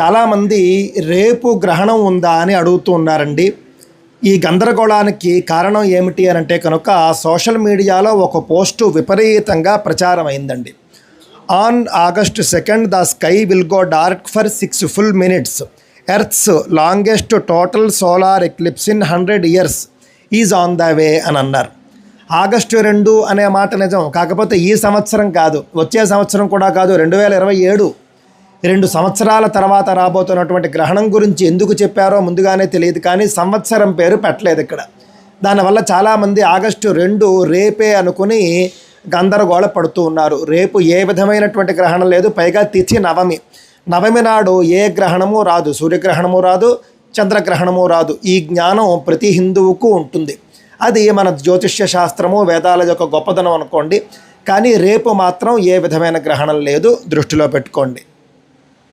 చాలామంది రేపు గ్రహణం ఉందా అని అడుగుతూ ఉన్నారండి. ఈ గందరగోళానికి కారణం ఏమిటి అని అంటే కనుక సోషల్ మీడియాలో ఒక పోస్టు విపరీతంగా ప్రచారం అయిందండి on August second the sky will go dark for six full minutes. Earth's longest total solar eclipse in hundred years. Is on the way అని అన్నారు. ఆగస్టు రెండు అనే మాట నిజం. కాకపోతే ఈ సంవత్సరం కాదు. వచ్చే సంవత్సరం కూడా కాదు. రెండు వేల ఇరవై ఏడు రెండు సంవత్సరాల తర్వాత రాబోతున్నటువంటి గ్రహణం గురించి ఎందుకు చెప్పారో ముందుగానే తెలియదు కానీ సంవత్సరం పేరు పెట్టలేదు ఇక్కడ. దానివల్ల చాలామంది ఆగస్టు రెండు రేపే అనుకుని గందరగోళ పడుతూ ఉన్నారు. రేపు ఏ విధమైనటువంటి గ్రహణం లేదు పైగా తిథి నవమి. నవమి నాడు ఏ గ్రహణము రాదు సూర్యగ్రహణము రాదు చంద్రగ్రహణము రాదు. ఈ జ్ఞానం ప్రతి హిందువుకు ఉంటుంది. అది మన జ్యోతిష్య శాస్త్రము వేదాల యొక్క గొప్పదనం అనుకోండి. కానీ రేపు మాత్రం ఏ విధమైన గ్రహణం లేదు దృష్టిలో పెట్టుకోండి.